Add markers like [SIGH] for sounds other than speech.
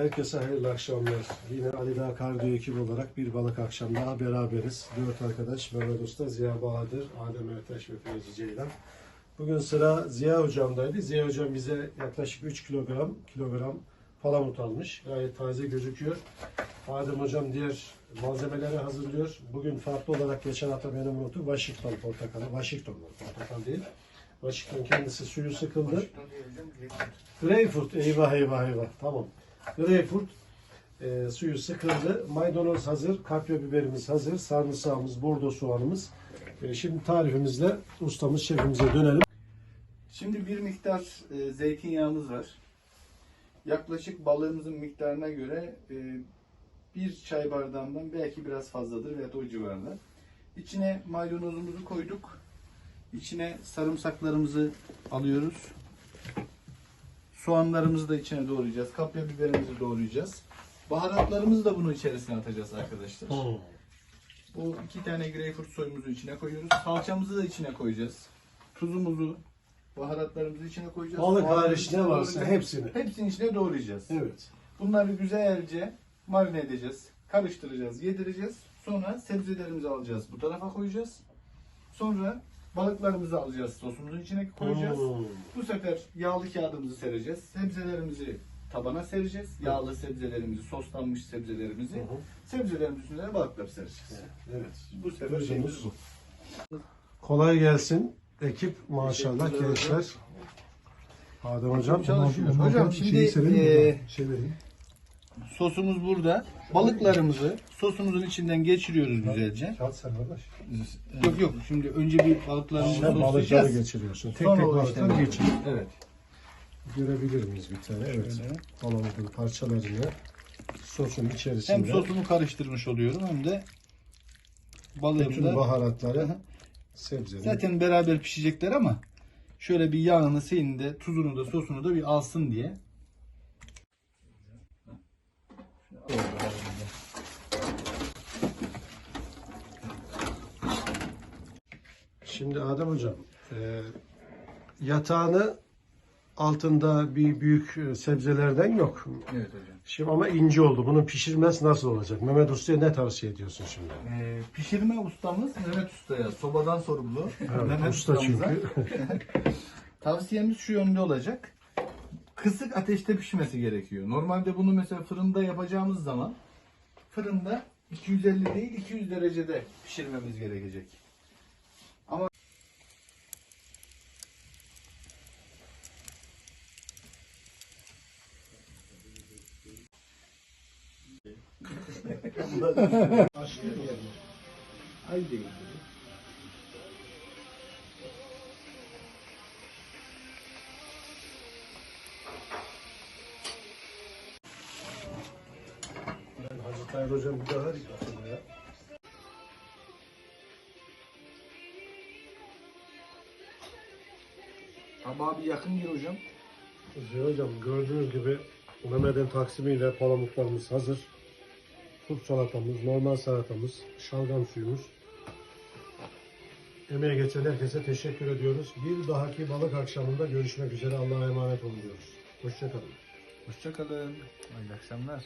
Herkese hayırlı akşamlar. Yine Ali Dağ Kardiyo ekibi olarak bir balık akşam daha beraberiz. Dört arkadaş Mehmet Usta, Ziya Bahadır, Adem Ertaş ve Feyzi Ceylan. Bugün sıra Ziya Hocam'daydı. Ziya Hocam bize yaklaşık 3 kilogram kilogram palamut almış. Gayet taze gözüküyor. Adem Hocam diğer malzemeleri hazırlıyor. Bugün farklı olarak geçen hafta benim unuttum. Washington portakalı. Washington portakal değil. Washington kendisi suyu sıkıldı. Greyfurt. Eyvah eyvah eyvah. Tamam. Greyfurt. e, suyu sıkıldı. Maydanoz hazır. Kapya biberimiz hazır. Sarımsağımız, bordo soğanımız. E, şimdi tarifimizle ustamız, şefimize dönelim. Şimdi bir miktar e, zeytinyağımız var. Yaklaşık balığımızın miktarına göre e, bir çay bardağından belki biraz fazladır veya o civarda. İçine maydanozumuzu koyduk. İçine sarımsaklarımızı alıyoruz. Soğanlarımızı da içine doğrayacağız. Kapya biberimizi doğrayacağız. Baharatlarımızı da bunun içerisine atacağız arkadaşlar. Bu iki tane greyfurt soyumuzu içine koyuyoruz. Salçamızı da içine koyacağız. Tuzumuzu, baharatlarımızı içine koyacağız. Balık hariç ne varsa hepsini. Hepsini içine doğrayacağız. Evet. Bunları güzelce marine edeceğiz. Karıştıracağız, yedireceğiz. Sonra sebzelerimizi alacağız. Bu tarafa koyacağız. Sonra balıklarımızı alacağız. Sosumuzun içine koyacağız. Hmm. Bu sefer yağlı kağıdımızı sereceğiz. Sebzelerimizi tabana sereceğiz. Yağlı sebzelerimizi, soslanmış sebzelerimizi. Hı hı. Sebzelerimizin üstüne de balıkları sereceğiz. Evet. Bu sefer şeyimiz bu. Kolay gelsin. Ekip maşallah Teşekkürler gençler. Adem hocam. Çalışıyoruz. Hocam sonra şimdi şeyi sevelim mi? e, şey vereyim. Sosumuz burada. Balıklarımızı sosumuzun içinden geçiriyoruz güzelce. Kağıt sen kardeş. Yok yok şimdi önce bir balıklarımızı Sen balıkları soslayacağız. geçiriyorsun. Tek Sonra tek o balıkları işlemi geçir. Evet. Görebilir miyiz bir tane? Evet. Şöyle. Parçalarını sosun içerisinde. Hem sosumu karıştırmış oluyorum hem de balığımı bütün da baharatları, hı. sebzeleri. zaten beraber pişecekler ama şöyle bir yağını, suyunu da, tuzunu da, sosunu da bir alsın diye. Şimdi Adem hocam, e, yatağını altında bir büyük e, sebzelerden yok. Evet hocam. Şimdi ama ince oldu. Bunun pişirmesi nasıl olacak? Mehmet Usta'ya ne tavsiye ediyorsun şimdi? Ee, pişirme ustamız Mehmet Usta'ya, sobadan sorumlu. Evet, [LAUGHS] Mehmet usta ustamıza. çünkü. [LAUGHS] Tavsiyemiz şu yönde olacak. Kısık ateşte pişmesi gerekiyor. Normalde bunu mesela fırında yapacağımız zaman fırında 250 değil 200 derecede pişirmemiz gerekecek. Ama Ay değil. Hocam bir daha aslında ya. Tabağa bir yakın gir hocam. Ziya hocam gördüğünüz gibi Mehmet'in taksimiyle palamutlarımız hazır. Turp salatamız, normal salatamız, şalgam suyumuz. Emeğe geçen herkese teşekkür ediyoruz. Bir dahaki balık akşamında görüşmek üzere. Allah'a emanet olun diyoruz. Hoşçakalın. Hoşçakalın. Hayırlı akşamlar.